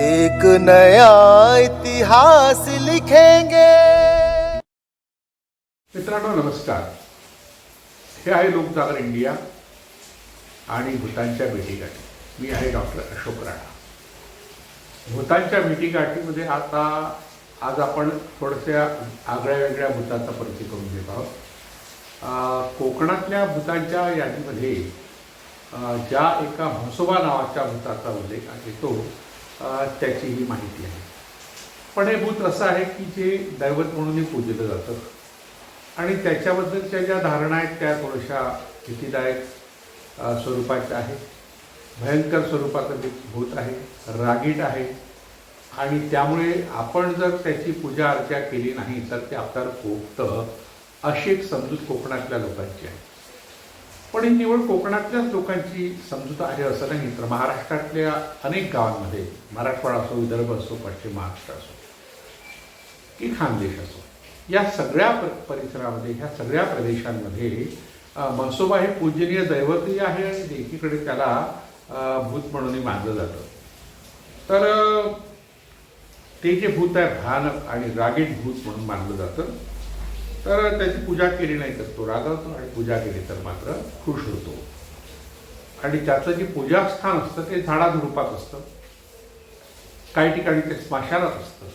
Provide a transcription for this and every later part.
एक नया इतिहास लिखेंगे। मित्रांनो नमस्कार. हे आहे लोकजागर इंडिया आणि भूतांच्या भेटीगाठी. मी आहे डॉक्टर अशोक राणा. भूतांच्या भेटीगाठीमध्ये आता आज आपण थोड्याशा आगळ्या वेगळ्या भूतांचा परिचय करून घेत आहोत. अं, कोकणातल्या भूतांच्या यादीमध्ये ज्या एका म्हसोबा नावाच्या भूताचा उल्लेख येतो त्याची ही माहिती आहे. पण हे भूत असं आहे की जे दैवत म्हणूनही पूजलं जातं. आणि त्याच्याबद्दलच्या ज्या धारणा आहेत त्या थोड्याशा भीतीदायक स्वरूपाच्या आहेत. भयंकर स्वरूपाचं भूत आहे रागीट आहे. आणि त्यामुळे आपण जर त्याची पूजा अर्चा केली नाही तर ते आपल्याला कोकतं अशी एक समजूत कोकणातल्या लोकांची आहे. पण ही निवड कोकणातल्याच लोकांची समजूत आहे असं नाही. तर महाराष्ट्रातल्या अनेक गावांमध्ये मराठवाडा असो विदर्भ असो पश्चिम महाराष्ट्र असो की खानदेश असो या सगळ्या परिसरामध्ये ह्या सगळ्या प्रदेशांमध्ये मनसोबा हे पूजनीय दैवतही आहे आणि एकीकडे त्याला भूत म्हणूनही मानलं जातं. तर ते जे भूत आहे भयानक आणि रागीट भूत म्हणून मानलं जातं. तर त्याची पूजा केली नाही तर तो रागावतो आणि पूजा केली तर मात्र खुश होतो. आणि त्याचं जे पूजास्थान असतं ते झाडाझुडपात असतं. काही ठिकाणी ते स्मशानात असतं.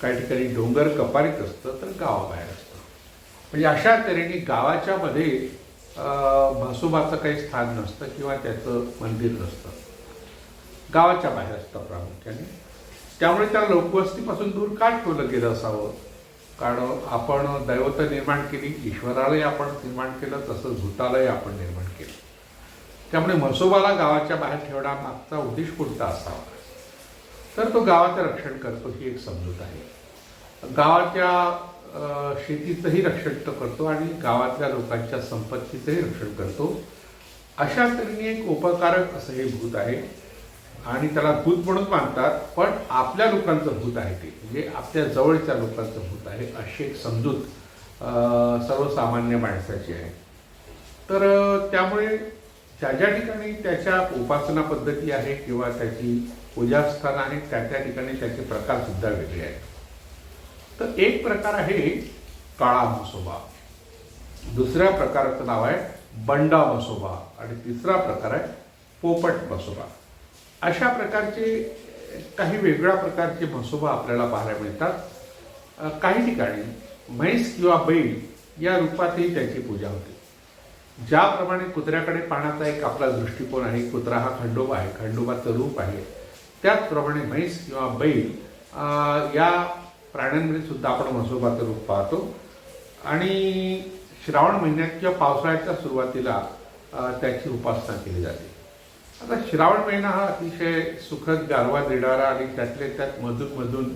काही ठिकाणी डोंगर कपारीत असतं तर गावाबाहेर असतं. म्हणजे अशा तऱ्हेने गावाच्या मध्ये म्हसोबाचं काही स्थान नसतं किंवा त्याचं मंदिर नसतं. गावाच्या बाहेर असतं प्रामुख्याने. त्यामुळे त्या लोकवस्तीपासून दूर का ठेवलं गेलं असावं? कारण आपण दैवत निर्माण केली ईश्वरालाही आपण निर्माण केलं तसंच भूतालाही आपण निर्माण केलं. त्यामुळे म्हसोबाला गावाच्या बाहेर ठेवण्यामागचा उद्देश कोणता असावा? तर तो गावाचं रक्षण करतो ही एक समजूत आहे. गावाच्या शेतीचंही रक्षण तो करतो आणि गावातल्या लोकांच्या संपत्तीचंही रक्षण करतो. अशा तऱ्हेने एक उपकारक असं हे भूत आहे. आणि त्याला भूत म्हणून मानतात पण आपल्या लोकांचं भूत आहे ते. म्हणजे आपल्या जवळच्या लोकांचं भूत आहे अशी एक समजूत सर्वसामान्य माणसाची आहे. तर त्यामुळे ज्या ज्या ठिकाणी त्याच्या उपासना पद्धती आहे किंवा त्याची पूजास्थान आहे त्या त्या ठिकाणी त्याचे प्रकार सुद्धा वेगळे आहेत. तर एक प्रकार आहे काळा मसोबा दुसऱ्या प्रकाराचं नाव आहे बंडा मसोबा आणि तिसरा प्रकार आहे पोपट मसोबा अशा प्रकारचे काही वेगळ्या प्रकारचे म्हसोबा आपल्याला पाहायला मिळतात. काही ठिकाणी म्हैस किंवा बैल या रूपातही त्याची पूजा होते. ज्याप्रमाणे कुत्र्याकडे पाहण्याचा एक आपला दृष्टिकोन आहे कुत्रा हा खंडोबा आहे खंडोबाचं रूप आहे. त्याचप्रमाणे म्हैस किंवा बैल या प्राण्यांमध्ये सुद्धा आपण म्हसोबाचं रूप पाहतो. आणि श्रावण महिन्यात किंवा पावसाळ्याच्या सुरुवातीला त्याची उपासना केली जाते. आता श्रावण महिना हा अतिशय सुखद गारवा देणारा आणि त्यातले त्यात मधून मधून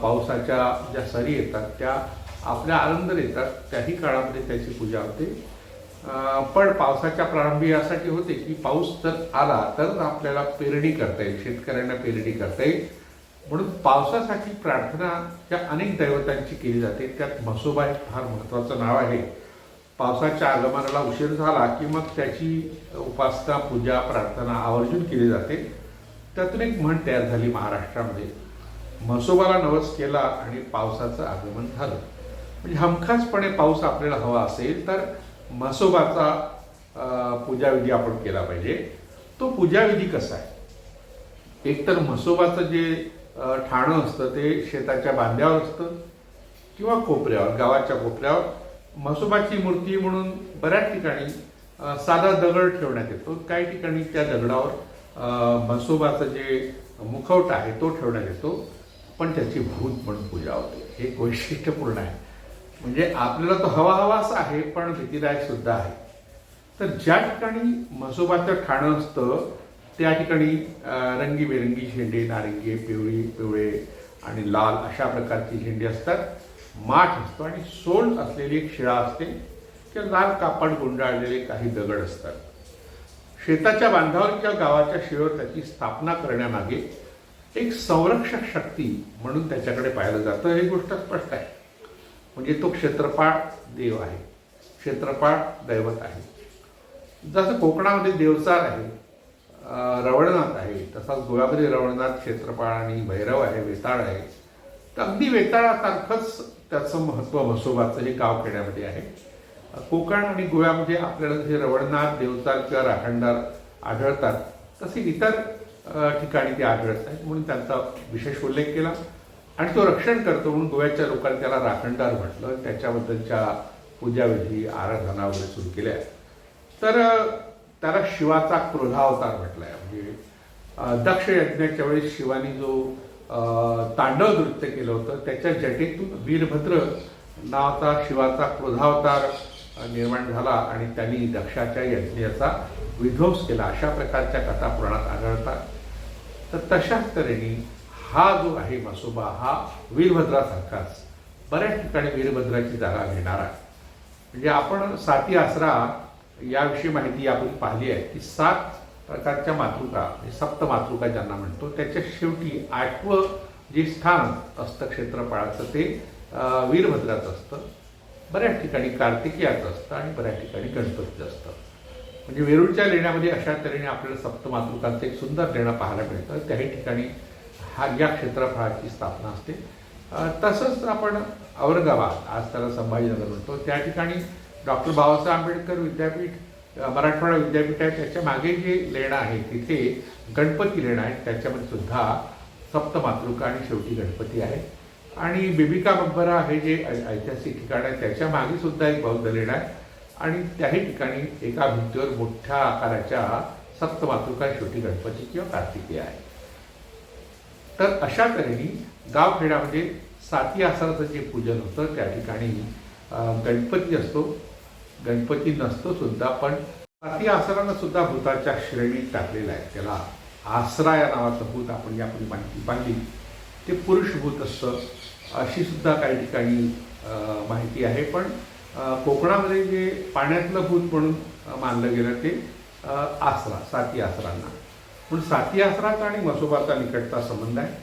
पावसाच्या ज्या सरी येतात त्या आपल्या आनंद येतात. त्याही काळामध्ये त्याची पूजा होते. पण पावसाच्या प्रारंभी यासाठी होते की पाऊस जर आला तर आपल्याला पेरणी करता येईल शेतकऱ्यांना पेरणी करता येईल. म्हणून पावसासाठी प्रार्थना त्या अनेक दैवतांची केली जाते त्यात म्हसोबा एक फार महत्त्वाचं नाव आहे. पावसाच्या आगमनाला उशीर झाला की मग त्याची उपासना पूजा प्रार्थना आवर्जून केली जाते. त्यातून एक म्हण तयार झाली महाराष्ट्रामध्ये. म्हसोबाला नवस केला आणि पावसाचं आगमन झालं. म्हणजे हमखासपणे पाऊस आपल्याला हवा असेल तर म्हसोबाचा पूजाविधी आपण केला पाहिजे. तो पूजाविधी कसा आहे? एकतर म्हसोबाचं जे ठाणं असतं ते शेताच्या बांध्यावर असतं किंवा कोपऱ्यावर गावाच्या कोपऱ्यावर. म्हसोबाची मूर्ती म्हणून बऱ्याच ठिकाणी साधा दगड ठेवण्यात येतो. काही ठिकाणी त्या दगडावर म्हसोबाचं जे मुखवटा आहे तो ठेवण्यात येतो. पण त्याची भूत म्हणून पूजा होते. हे एक वैशिष्ट्यपूर्ण आहे. म्हणजे आपल्याला तो हवा हवा असा आहे पण भीतीदायक सुद्धा आहे. तर ज्या ठिकाणी म्हसोबाचं ठाणं असतं त्या ठिकाणी रंगीबेरंगी झेंडे नारंगी पिवळी पिवळे आणि लाल अशा प्रकारची झेंडे असतात. माठ असतो आणि सोल असलेली एक शिळा असते किंवा लाल कापड गुंडाळलेले काही दगड असतात. शेताच्या बांधावर किंवा गावाच्या शिळेवर त्याची स्थापना करण्यामागे एक संरक्षक शक्ती म्हणून त्याच्याकडे पाहिलं जातं. ही गोष्ट स्पष्ट आहे. म्हणजे तो क्षेत्रपाळ देव आहे. क्षेत्रपाळ दैवत आहे. जसं कोकणामध्ये देवचार आहे रवळनाथ आहे तसाच गोव्यामध्ये रवळनाथ क्षेत्रपाळ आणि भैरव आहे वेताळ आहे. तर अगदी वेताळासारखंच त्याचं महत्त्व म्हसोबाचं हे गाव खेड्यामध्ये आहे. कोकण आणि गोव्यामध्ये आपल्याला जे रवळनाथ देवतार किंवा राखणदार आढळतात तसे इतर ठिकाणी ते आढळत आहेत म्हणून त्यांचा विशेष उल्लेख केला. आणि तो रक्षण करतो म्हणून गोव्याच्या लोकांनी त्याला राखणदार म्हटलं. त्याच्याबद्दलच्या पूजाविधी आराधना वगैरे सुरू केल्या. तर त्याला शिवाचा क्रोधावतार म्हटलाय. म्हणजे दक्ष यज्ञाच्या वेळेस शिवानी जो तांडव नृत्य केलं होतं. त्याच्या जटेतून वीरभद्र नावाचा शिवाचा क्रोधावतार निर्माण झाला आणि त्यांनी दक्षाच्या यज्ञाचा विध्वंस केला. अशा प्रकारच्या कथा पुराणात आढळतात. तर तशाच तऱ्हेने हा जो आहे मसोबा हा वीरभद्रासारखाच बऱ्याच ठिकाणी वीरभद्राची जागा घेणारा आहे. म्हणजे आपण साती आसरा याविषयी माहिती आपण पाहिली आहे की सात प्रकारच्या मातृका म्हणजे सप्त मातृका ज्यांना म्हणतो त्याच्या शेवटी आठवं जे स्थान असतं क्षेत्रफळाचं ते वीरभद्राचं असतं. बऱ्याच ठिकाणी कार्तिकीयाचं असतं आणि बऱ्याच ठिकाणी गणपतीचं असतं. म्हणजे वेरूळच्या लेण्यामध्ये अशा तऱ्हेने आपल्याला सप्तमातृकांचं एक सुंदर लेणं पाहायला मिळतं. त्याही ठिकाणी हा या क्षेत्रफळाची स्थापना असते. तसंच आपण औरंगाबाद आज त्याला संभाजीनगर म्हणतो. त्या ठिकाणी डॉक्टर बाबासाहेब आंबेडकर विद्यापीठ मराठवाडा विद्यापीठ आहे त्याच्यामागे जे लेणं आहे तिथे गणपती लेणं आहे. त्याच्यामध्ये सुद्धा सप्तमातृका आणि शेवटी गणपती आहे. आणि बिबिका मकबरा हे जे ऐ- ऐतिहासिक ठिकाण आहे त्याच्यामागे सुद्धा एक बौद्ध लेणं आहे. आणि त्याही ठिकाणी एका भिंतीवर मोठ्या आकाराच्या सप्तमातृका शेवटी गणपती किंवा कार्तिकी आहे. तर अशा तऱ्हेने गावखेड्यामध्ये म्हणजे साती आसराचं जे पूजन होतं त्या ठिकाणी गणपती असतो. गणपती नसतो सुद्धा पण साती आसरानं सुद्धा भूताच्या श्रेणीत टाकलेलं आहे. त्याला आसरा या नावाचं भूत आपण यापूर्वी माहिती पाहिली. ते पुरुष भूत असतं अशी सुद्धा काही ठिकाणी माहिती आहे. पण कोकणामध्ये जे पाण्यातलं भूत म्हणून मानलं गेलं ते आसरा साती आसरांना. पण साती आसराचा आणि मसोबाचा निकटचा संबंध आहे.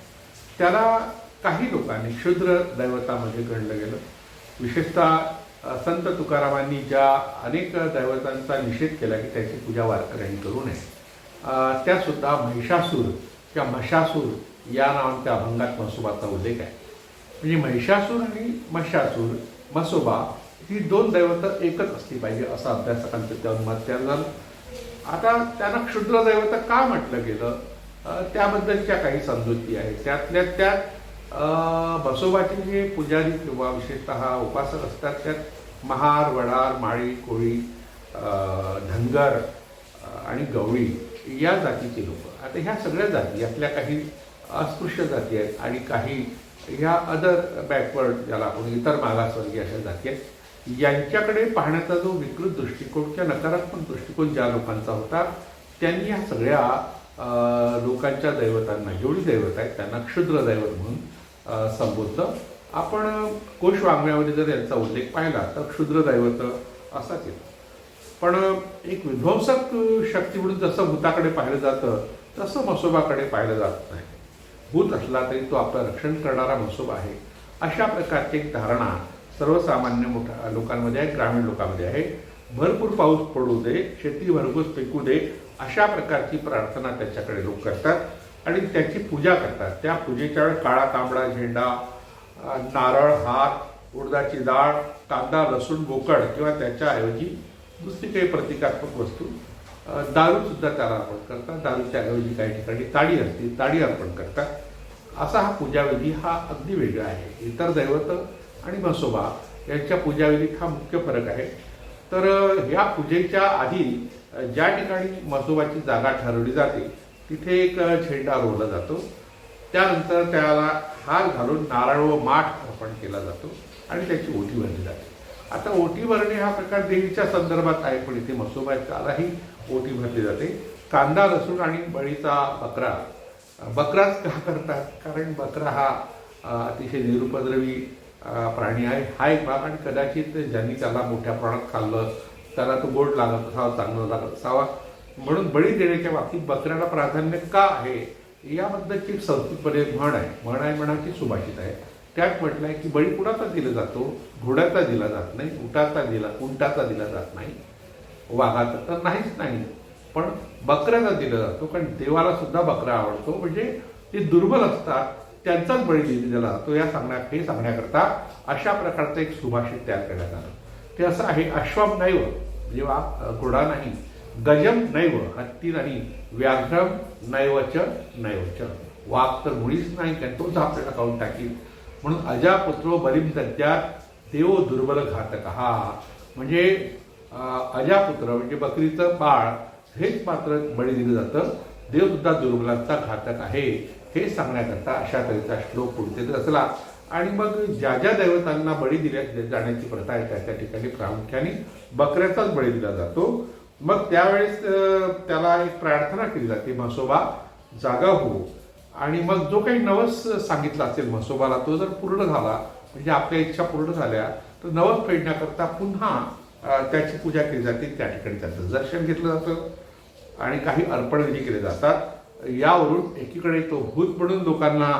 त्याला काही लोकांनी क्षुद्र दैवतामध्ये गणलं गेलं. विशेषतः संत तुकारामांनी ज्या अनेक दैवतांचा निषेध केला की त्याची पूजा वारकऱ्यांनी करू नये. त्यासुद्धा महिषासूर किंवा मशासूर या नावांच्या अभंगात मसोबाचा उल्लेख आहे. म्हणजे महिषासूर आणि मशासूर मसोबा ही दोन दैवतं एकच असली पाहिजे असं अभ्यासकांचं त्यावर मत तयार झालं. आता त्यांना क्षुद्र दैवत का म्हटलं गेलं? त्याबद्दलच्या काही समजुती आहेत. त्यातल्या त्यात बसोबाचे जे पुजारी किंवा विशेषतः उपासक असतात त्यात महार वडार माळी कोळी धनगर आणि गवळी या जातीचे लोक. आता ह्या सगळ्या जाती यातल्या काही अस्पृश्य जाती आहेत आणि काही ह्या अदर बॅकवर्ड ज्याला आपण इतर मागासवर्गीय अशा जाती आहेत यांच्याकडे पाहण्याचा जो विकृत दृष्टिकोन किंवा नकारात्मक दृष्टिकोन ज्या लोकांचा होता त्यांनी ह्या सगळ्या लोकांच्या दैवतांना जेवढी दैवत आहेत त्यांना क्षुद्र दैवत म्हणून संबोधलं. आपण कोश वाङ्मयामध्ये जर यांचा उल्लेख पाहिला तर क्षुद्र दैवत असाच येतो. पण एक विध्वंसक शक्ती म्हणून जसं भूताकडे पाहिलं जातं तसं मसोबाकडे पाहिलं जात नाही. भूत असला तरी तो आपलं रक्षण करणारा मसोबा आहे. अशा प्रकारची एक धारणा सर्वसामान्य मोठ्या लोकांमध्ये आहे ग्रामीण लोकांमध्ये आहे. भरपूर पाऊस पडू दे शेती भरपूर पिकू दे अशा प्रकारची प्रार्थना त्याच्याकडे लोक करतात. आणि त्याची पूजा करतात. त्या पूजेच्या वेळेस काळा तांबडा झेंडा नारळ हात उडदाची डाळ कांदा लसूण बोकड किंवा त्याच्याऐवजी दुसरी काही प्रतिकात्मक वस्तू दारूसुद्धा दारू सुद्धा त्याला अर्पण करतात. दारूच्या ऐवजी काही ठिकाणी ताडी असते ताडी अर्पण करतात. असा हा पूजाविधी हा अगदी वेगळा आहे. इतर दैवत आणि मसोबा यांच्या पूजाविधीत हा मुख्य फरक आहे. तर ह्या पूजेच्या आधी ज्या ठिकाणी म्हसोबाची जागा ठरवली जाते तिथे एक झेंडा रोवला जातो. त्यानंतर त्याला हार घालून नारळ व माठ अर्पण केला जातो आणि त्याची ओटी भरली जाते. आता ओटी भरणे हा प्रकार देवीच्या संदर्भात आहे पण इथे मसोबाच्यालाही ओटी भरली जाते. कांदा लसूण आणि बळीचा बकरा बकराच का करतात? कारण बकरा हा अतिशय निरुपद्रवी प्राणी आहे. हा एक भाग आणि कदाचित ज्यांनी त्याला मोठ्या प्रमाणात खाल्लं त्याला तो गोड लागत असावा चांगला लागत असावा म्हणून बळी देण्याच्या बाबतीत बकऱ्याला प्राधान्य का आहे? याबद्दलची एक संस्कृतमध्ये म्हण आहे. म्हण आहे म्हणाची सुभाषित आहे. त्यात म्हटलं आहे की बळी कुणाचा दिला जातो? घोड्याचा दिला जात नाही उटाचा दिला उंटाचा दिला जात नाही. वाघाचा तर नाहीच नाही. पण बकऱ्याचा दिला जातो कारण देवाला सुद्धा बकरा आवडतो. म्हणजे ते दुर्बल असतात त्यांचाच बळी दिला जातो. या सांगण्या हे सांगण्याकरता अशा प्रकारचं एक सुभाषित तयार करण्यात आलं. ते असं आहे अश्वम नैव जेव्हा म्हणजे घोडा नाही. गजम नैव हत्ती नाही व्याघ्रम नैवच नैवच वाघ तर मुळीच नाही कारण तोच आपल्याला काढून टाकील. म्हणून अजापुत्रो बलिम सध्या देव दुर्बल घातक. हा म्हणजे अजापुत्र म्हणजे बकरीचं बाळ हेच मात्र बळी दिलं जातं. देवसुद्धा दुर्बलांचा घातक आहे. हे सांगण्याकरता अशा तऱ्हेचा श्लोक पुढचे असला. आणि मग ज्या ज्या दैवतांना बळी दिल्या जाण्याची प्रथा आहे त्या त्या ठिकाणी प्रामुख्याने बकऱ्याचाच बळी दिला जातो. मग त्यावेळेस त्याला एक प्रार्थना केली जाते म्हसोबा जागा हो. आणि मग जो काही नवस सांगितला असेल म्हसोबाला तो जर पूर्ण झाला म्हणजे आपल्या इच्छा पूर्ण झाल्या तर नवस फेडण्याकरता पुन्हा त्याची पूजा केली जाते त्या ठिकाणी त्याचं दर्शन घेतलं जातं. आणि काही अर्पण विधी केले जातात. यावरून एकीकडे तो भूत म्हणून लोकांना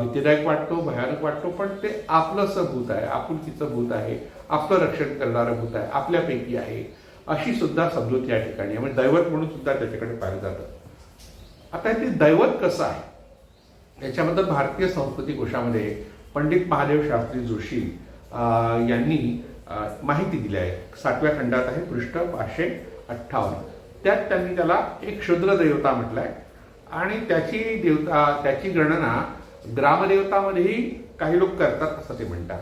भीतीदायक वाटतो भयानक वाटतो पण ते आपलंसं भूत आहे आपुलकीचं भूत आहे आपलं रक्षण करणारं भूत आहे आपल्यापैकी आहे. अशी सुद्धा समजूत या ठिकाणी म्हणजे दैवत म्हणून सुद्धा त्याच्याकडे पाहिलं जातं. आता ते दैवत कसं आहे? याच्याबद्दल भारतीय संस्कृती कोशामध्ये पंडित महादेव शास्त्री जोशी यांनी माहिती दिली आहे. सातव्या खंडात आहे पृष्ठ पाचशे अठ्ठावन्न. त्यात त्यांनी त्याला एक क्षुद्र देवता म्हटलंय. आणि त्याची देवता त्याची गणना ग्रामदेवतामध्येही काही लोक करतात असं ते म्हणतात.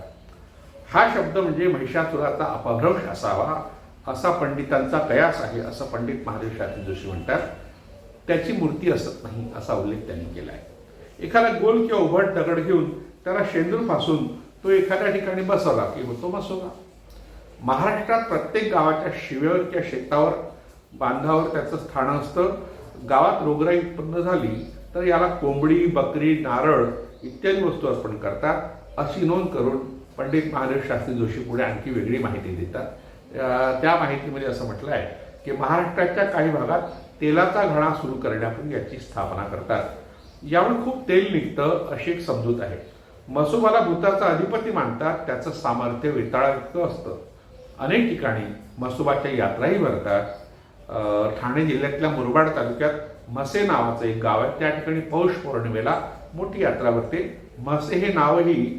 हा शब्द म्हणजे महिषासुराचा अपभ्रंश असावा असा पंडितांचा कयास आहे असं पंडित महादेव शास्त्री जोशी म्हणतात. त्याची मूर्ती असत नाही असा उल्लेख त्यांनी केला आहे एखादा गोल किंवा उभट दगड घेऊन त्याला शेंदूर फासून तो एखाद्या ठिकाणी बसवला की होतो बसवला. महाराष्ट्रात प्रत्येक गावाच्या शिवेवर किंवा शेतावर बांधावर त्याचं स्थान असतं. गावात रोगराई उत्पन्न झाली तर याला कोंबडी बकरी नारळ इत्यादी वस्तू अर्पण करतात. अशी नोंद करून पंडित महादेव शास्त्री जोशी पुढे आणखी वेगळी माहिती देतात. त्या माहितीमध्ये असं म्हटलं आहे की महाराष्ट्राच्या काही भागात तेलाचा घडा सुरू करण्यापूर्वी याची स्थापना करतात. यावर खूप तेल निघतं अशी एक समजूत आहे. मसोबाला भूताचा अधिपती मानतात त्याचं सामर्थ्य वेताळा असतं. अनेक ठिकाणी मसोबाच्या यात्राही भरतात. ठाणे जिल्ह्यातल्या मुरबाड तालुक्यात मसे नावाचं एक गाव आहे. त्या ठिकाणी पौष पौर्णिमेला मोठी यात्रा भरते. मसे हे नावही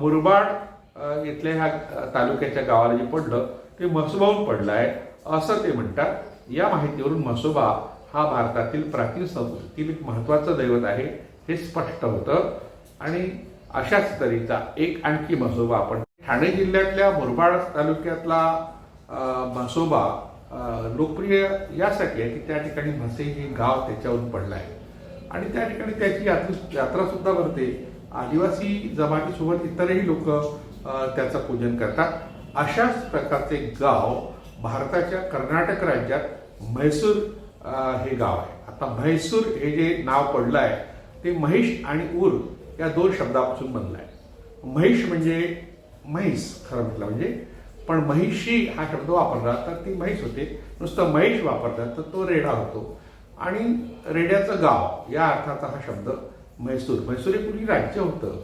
मुरबाड इथल्या ह्या तालुक्याच्या गावाला जे पडलं ते म्हसोबाहून पडलं आहे असं ते म्हणतात. या माहितीवरून मसोबा हा भारतातील प्राचीन संस्कृतीतील एक महत्वाचं दैवत आहे हे स्पष्ट होतं. आणि अशाच तऱ्हेचा एक आणखी मसोबा आपण ठाणे जिल्ह्यातल्या मुरबाड तालुक्यातला म्हसोबा लोकप्रिय यासाठी आहे की त्या ठिकाणी म्हसे हे गाव त्याच्यावरून पडलं आहे आणि त्या ठिकाणी त्याची यात्री यात्रा सुद्धा भरते. आदिवासी जमातीसोबत इतरही लोक त्याचं पूजन करतात. अशाच प्रकारचे गाव भारताच्या कर्नाटक राज्यात म्हैसूर हे गाव आहे. आता म्हैसूर हे जे नाव पडलं आहे ते महिष आणि उर या दोन शब्दापासून बनलं आहे. महिष म्हणजे म्हैस खरं म्हटलं म्हणजे. पण महिषी हा शब्द वापरला तर ती म्हैस होते. नुसतं महिष वापरतात तर तो रेडा होतो. आणि रेड्याचं गाव या अर्थाचा हा शब्द म्हैसूर. म्हैसूर हे पूर्वी राज्य होतं.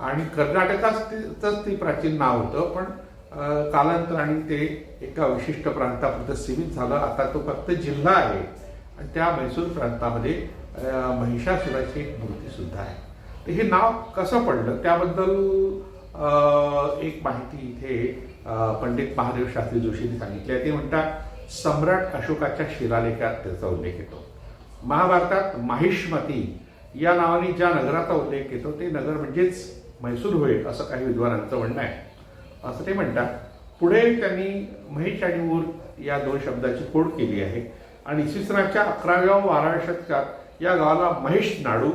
आणि कर्नाटकाच तिचंच ते प्राचीन नाव होतं पण कालांतराने ते एका विशिष्ट प्रांतापुरतं सीमित झालं. आता तो फक्त जिल्हा आहे. आणि त्या म्हैसूर प्रांतामध्ये महिषासुराची एक मूर्ती सुद्धा आहे. तर हे नाव कसं पडलं? त्याबद्दल एक माहिती इथे पंडित महादेव शास्त्री जोशींनी सांगितली आहे. ते म्हणतात सम्राट अशोकाच्या शिलालेखात त्याचा उल्लेख येतो. महाभारतात माहिष्मती या नावाने ज्या नगराचा उल्लेख येतो ते नगर म्हणजेच म्हैसूर होय असं काही विद्वानांचं म्हणणं आहे. असं ते म्हणतात. पुढे त्यांनी महेश आणि ऊर या दोन शब्दाची खोड केली आहे. आणि इसवी सनाच्या अकराव्या व बाराव्या शतकात या गावाला महेश नाडू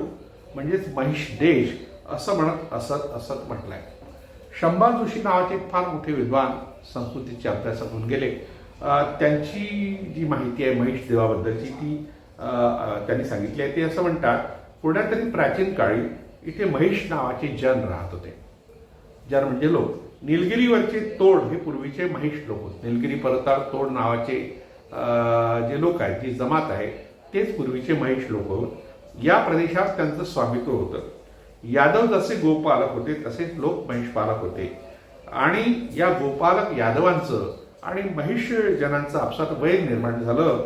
म्हणजेच महेश देश असं म्हणत असत असत म्हटलंय. शंभा जोशी नावाचे फार मोठे विद्वान संस्कृतीचे अभ्यासक होऊन गेले त्यांची जी माहिती आहे महेश देवाबद्दलची ती त्यांनी सांगितली आहे. ते असं म्हणतात पुण्यातही प्राचीन काळी इथे महेश नावाचे जन राहत होते. जन म्हणजे लोक. निलगिरीवरचे तोड हे पूर्वीचे महिष लोक होते. निलगिरी परतार तोड नावाचे जे लोक आहेत जी जमात आहे तेच पूर्वीचे महिष लोक होत. या प्रदेशात त्यांचं स्वामित्व होतं. यादव जसे गोपालक होते तसेच लोक महिषपालक होते. आणि या गोपालक यादवांचं आणि महिष जनांचं आपसात वैर निर्माण झालं.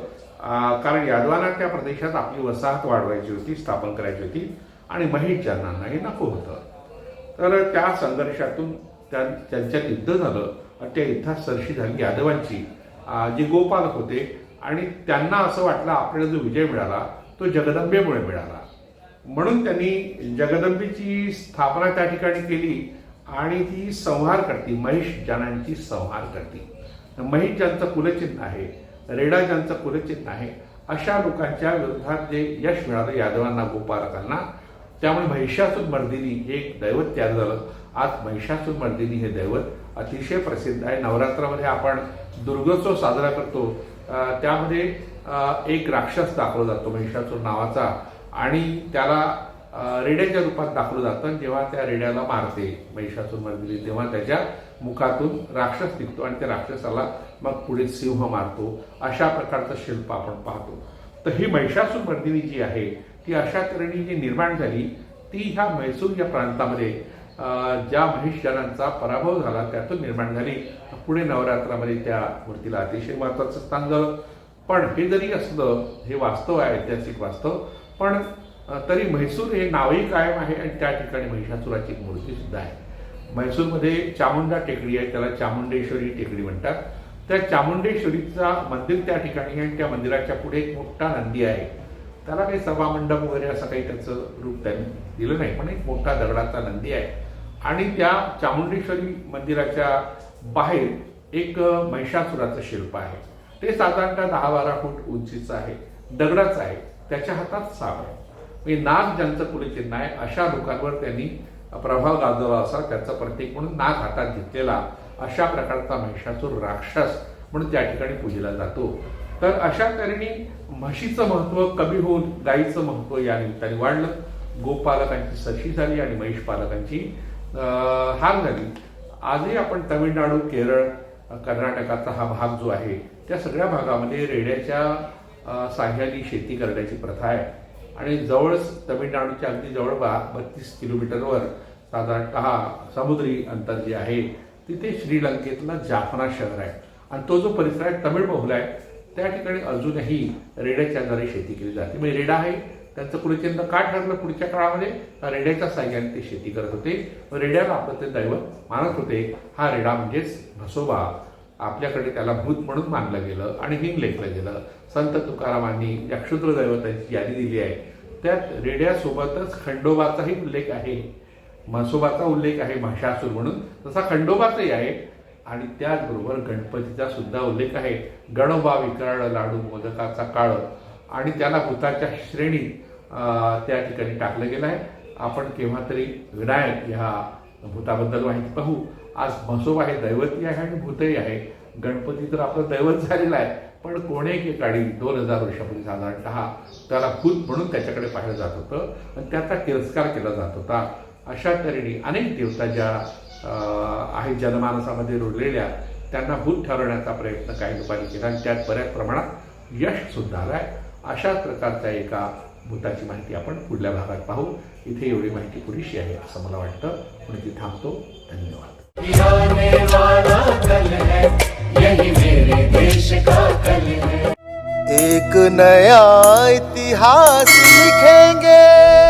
कारण यादवांना त्या प्रदेशात आपली वसाहत वाढवायची होती स्थापन करायची होती. आणि महेश जनांना हे नको होतं. तर त्या संघर्षातून त्या त्यांच्यात युद्ध झालं. आणि त्या युद्धात सरशी झाली यादवांची. जे गोपालक होते. आणि त्यांना असं वाटलं आपल्याला जो विजय मिळाला तो जगदंबेमुळे मिळाला. म्हणून त्यांनी जगदंबेची स्थापना त्या ठिकाणी केली. आणि ती संहार करते. महेश जानांची संहार करते. महेश ज्यांचं कुलचिन्ह आहे. रेडा ज्यांचं कुलचिन्ह आहे. अशा लोकांच्या विरोधात जे यश मिळालं यादवांना गोपालकांना त्यामुळे महिषासून मर्दिनी हे एक दैवत तयार झालं. आज महिषासूर मर्दिनी हे दैवत अतिशय प्रसिद्ध आहे. नवरात्रामध्ये आपण दुर्गोत्सव साजरा करतो. त्यामध्ये एक राक्षस दाखवला जातो महिषासूर नावाचा आणि त्याला रेड्याच्या रूपात दाखवलं जातं जेव्हा त्या रेड्याला मारते महिषासूर मर्दिनी तेव्हा त्याच्या मुखातून राक्षस निघतो आणि त्या राक्षसाला मग पुढे सिंह मारतो. अशा प्रकारचं शिल्प आपण पाहतो. तर ही महिषासूर मर्दिनी जी आहे ती अशा तऱ्हेने जी निर्माण झाली ती ह्या म्हैसूर या प्रांतामध्ये ज्या महिषजनांचा पराभव झाला त्यातून निर्माण झाली. पुढे नवरात्रामध्ये त्या मूर्तीला अतिशय महत्वाचं स्थान झालं. पण हे जरी असलं हे वास्तव आहे ऐतिहासिक वास्तव पण तरी म्हैसूर हे नावही कायम आहे आणि त्या ठिकाणी महिषासुराची एक मूर्ती सुद्धा आहे. म्हैसूरमध्ये चामुंडा टेकडी आहे त्याला चामुंडेश्वरी टेकडी म्हणतात. त्या चामुंडेश्वरीचा मंदिर त्या ठिकाणी आहे आणि त्या मंदिराच्या पुढे एक मोठा नंदी आहे. त्याला काही सभामंडप वगैरे असं काही त्याचं रूप त्यांनी दिलं नाही पण एक मोठा दगडाचा नंदी आहे. आणि त्या चामुंडेश्वरी मंदिराच्या बाहेर एक महिषासुराचं शिल्प आहे. ते साधारणतः दहा बारा फूट उंचीचं आहे दगडाचं आहे त्याच्या हातात साप आहे. म्हणजे नाग ज्यांचं कुलचिन्ह आहे अशा लोकांवर त्यांनी प्रभाव गाजवला असा त्याचं प्रतीक म्हणून नाग हातात घेतलेला अशा प्रकारचा महिषासूर राक्षस म्हणून त्या ठिकाणी पूजला जातो. तर अशा तऱ्हेने म्हशीचं महत्त्व कमी होऊन गाईचं महत्त्व या निमित्ताने वाढलं. गोपालकांची सशी झाली आणि महिष पालकांची हार झाली. आजही आपण तमिळनाडू केरळ कर्नाटकाचा हा भाग जो आहे त्या सगळ्या भागामध्ये रेड्याच्या अं, साह्याने शेती करण्याची प्रथा आहे. आणि जवळच तमिळनाडूच्या अगदी जवळ बा बत्तीस किलोमीटरवर साधारणतः समुद्री अंतर जे आहे तिथे श्रीलंकेतलं जाफना शहर आहे. आणि तो जो परिसर आहे तमिळ बहुल आहे त्या ठिकाणी अजूनही रेड्याच्या आधारे शेती केली जाते. म्हणजे रेडा आहे त्यांचं कुलचिन्ह का ठरलं? पुढच्या काळामध्ये रेड्याच्या साह्याने ते शेती करत होते. व रेड्याला आपलं ते दैवत मानत होते. हा रेडा म्हणजेच म्हसोबा. आपल्याकडे त्याला भूत म्हणून मानलं गेलं आणि हिंग लेखलं गेलं. संत तुकारामांनी या क्षुद्र यादी दिली आहे. त्यात रेड्यासोबतच खंडोबाचाही उल्लेख आहे. म्हसोबाचा उल्लेख आहे महिषासूर म्हणून. तसा खंडोबाचाही आहे. आणि त्याचबरोबर गणपतीचा सुद्धा उल्लेख आहे. गणोबा विकराळ लाडू मोदकाचा काळ. आणि त्याला भूताच्या श्रेणीत त्या ठिकाणी टाकलं गेलं आहे. आपण केव्हा तरी विनायक ह्या भूताबद्दल माहिती पाहू. आज म्हसोबा हे दैवती आहे आणि भूतही आहे. गणपती तर आपलं दैवत झालेलं आहे. पण कोणेक काळी दोन हजार वर्षापूर्वी साधारणतः त्याला भूत म्हणून त्याच्याकडे पाहिलं जात होतं आणि त्याचा तिरस्कार केला जात होता. अशा तऱ्हेने अनेक देवता ज्या आहेत जनमानसामध्ये रुळलेल्या त्यांना भूत ठरवण्याचा प्रयत्न काही लोकांनी केला आणि त्यात बऱ्याच प्रमाणात यश सुद्धा आहे अशाच प्रकारच्या एका भूताची माहिती आपण पुढल्या भागात पाहू. इथे एवढी माहिती पुरेशी आहे असं मला वाटतं. म्हणून ती थांबतो. धन्यवाद. एक नया इतिहास लिखेंगे